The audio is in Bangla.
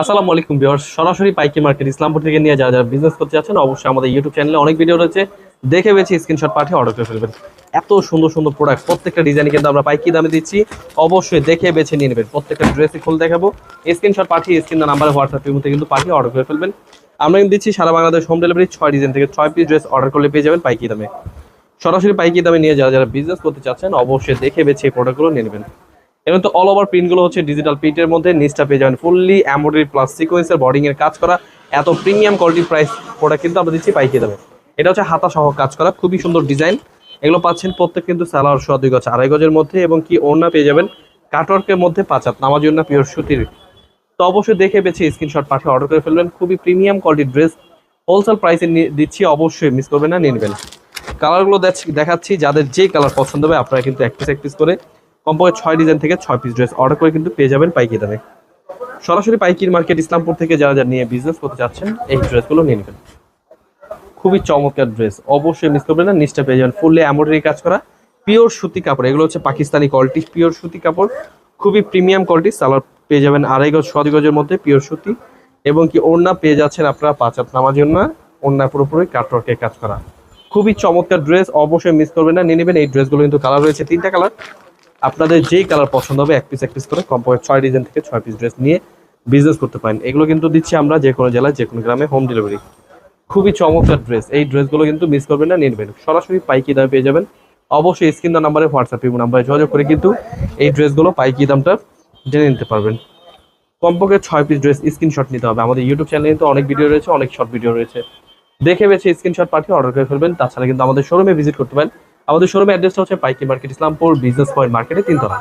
আসসালামু আলাইকুম ভিউয়ার্স। সরাসরি পাইকি মার্কেট ইসলামপুর থেকে নিয়ে যারা যারা বিজনেস করতে যাচ্ছেন, অবশ্যই আমাদের ইউটিউব চ্যানেলে অনেক ভিডিও রয়েছে। দেখে বেছে স্ক্রিনশট পাঠিয়ে অর্ডার করে ফেলবেন। এত সুন্দর সুন্দর প্রোডাক্ট প্রত্যেকটা ডিজাইন কিন্তু আমরা পাইকি দামে দিচ্ছি। অবশ্যই দেখে বেছে নিয়ে নেবেন। প্রত্যেকটা ড্রেসই খুলে দেখাবো। স্ক্রিনশট পাঠিয়ে স্ক্রিন নাম্বারে হোয়াটসঅ্যাপ মধ্যে কিন্তু পাঠিয়ে অর্ডার করে ফেলবেন। আমরা কিন্তু দিচ্ছি সারা বাংলাদেশ হোম ডেলিভারি ছয় ডিজাইন থেকে ছয় পিস ড্রেস অর্ডার করলে পেয়ে যাবেন পাইকি দামে। সরাসরি পাইকি দামে নিয়ে যারা যারা বিজনেস করতে চাচ্ছেন, অবশ্যই দেখে বেছে এই প্রোডাক্টগুলো নিয়ে নেবেন। এবং তো অল ওভার প্রিন্টগুলো হচ্ছে ডিজিটাল প্রিন্টের মধ্যে নিচটা পেয়ে যাবেন ফুললি এমব্রয়ডারি প্লাস সিকোয়েন্সের বর্ডিং এর কাজ করা, এত প্রিমিয়াম কোয়ালিটি প্রাইস প্রোডাক্ট কিন্তু আমরা দিচ্ছি পাইকি দামে। এটা হচ্ছে হাতা সহ কাজ করা, খুবই সুন্দর ডিজাইন এগুলো পাচ্ছেন প্রত্যেক কিন্তু স্যালার সোয়া দুই গজ, আড়াই গজের মধ্যে এবং কি ওড়না পেয়ে যাবেন কাটওয়ার্কের মধ্যে পাঁচ হাত নামার জন্য পিওর সুতির। তো অবশ্যই দেখে বেছে স্ক্রিনশট পাঠিয়ে অর্ডার করে ফেলবেন, খুবই প্রিমিয়াম কোয়ালিটির ড্রেস হোলসেল প্রাইসে দিচ্ছি, অবশ্যই মিস করবেন না, নিয়ে নেবেন। কালারগুলো দেখাচ্ছি, যাদের যে কালার পছন্দ হবে আপনারা কিন্তু এক পিস এক পিস করে কমপক্ষে ছয় ডিজাইন থেকে ছয় পিস ড্রেস অর্ডার করে কিন্তু পেয়ে যাবেন পাইকি দামে সরাসরি পাইকির মার্কেট ইসলামপুর থেকে যারা যারা নিয়ে বিজনেস করতে চাচ্ছেন, এই ড্রেসগুলো নিয়ে নেবেন। খুবই চমৎকার ড্রেস অবশ্যই মিস করবেন না নিচটা পেয়ে যাবেন ফুললি এমব্রয়ডারি কাজ করা। পিওর সুতি কাপড়, এগুলো হচ্ছে পাকিস্তানি কোয়ালিটি পিওর সুতি কাপড়। খুবই প্রিমিয়াম কোয়ালিটি সালোয়ার পেয়ে যাবেন আড়াই গজ ছ গজের মধ্যে পিওর সুতি। এবং কি ওড়না পেয়ে যাচ্ছেন আপনারা পাঁচ হাত নামার জন্য ওড়না পুরোপুরি কাটওয়ার্কের কাজ করা। খুবই চমৎকার ড্রেস অবশ্যই মিস করবেন না, নিয়ে নেবেন। এই ড্রেসগুলো কিন্তু কালার রয়েছে তিনটা কালার আপনাদের যেই কালার পছন্দ হবে, এক পিস এক পিস করে কমপক্ষে ছয় ডিজাইন থেকে ছয় পিস ড্রেস নিয়ে বিজনেস করতে পারেন। এগুলো কিন্তু দিচ্ছি আমরা যে কোনো জেলায়, যে কোনো গ্রামে হোম ডেলিভারি খুবই চমৎকার ড্রেস এই ড্রেসগুলো কিন্তু মিস করবেন না নেবেন। সরাসরি পাইকি দামে পেয়ে যাবেন। অবশ্যই স্ক্রিন নাম্বারে হোয়াটসঅ্যাপ ইমো নাম্বারে যোগাযোগ করে কিন্তু এই ড্রেসগুলো পাইকি দামটা জেনে নিতে পারবেন। কমপক্ষে ছয় পিস ড্রেস স্ক্রিনশট নিতে হবে। আমাদের ইউটিউব চ্যানেলে কিন্তু অনেক ভিডিও রয়েছে, অনেক শর্ট ভিডিও রয়েছে। দেখে বেছে স্ক্রিনশট পাঠিয়ে অর্ডার করে ফেলবেন। তাছাড়া কিন্তু আমাদের শোরুমে ভিজিট করতে পারেন। আমাদের শোরুমের অ্যাড্রেসটা হচ্ছে পাইকি মার্কেট ইসলামপুর বিজনেস পয়েন্ট মার্কেটে তিনতলা।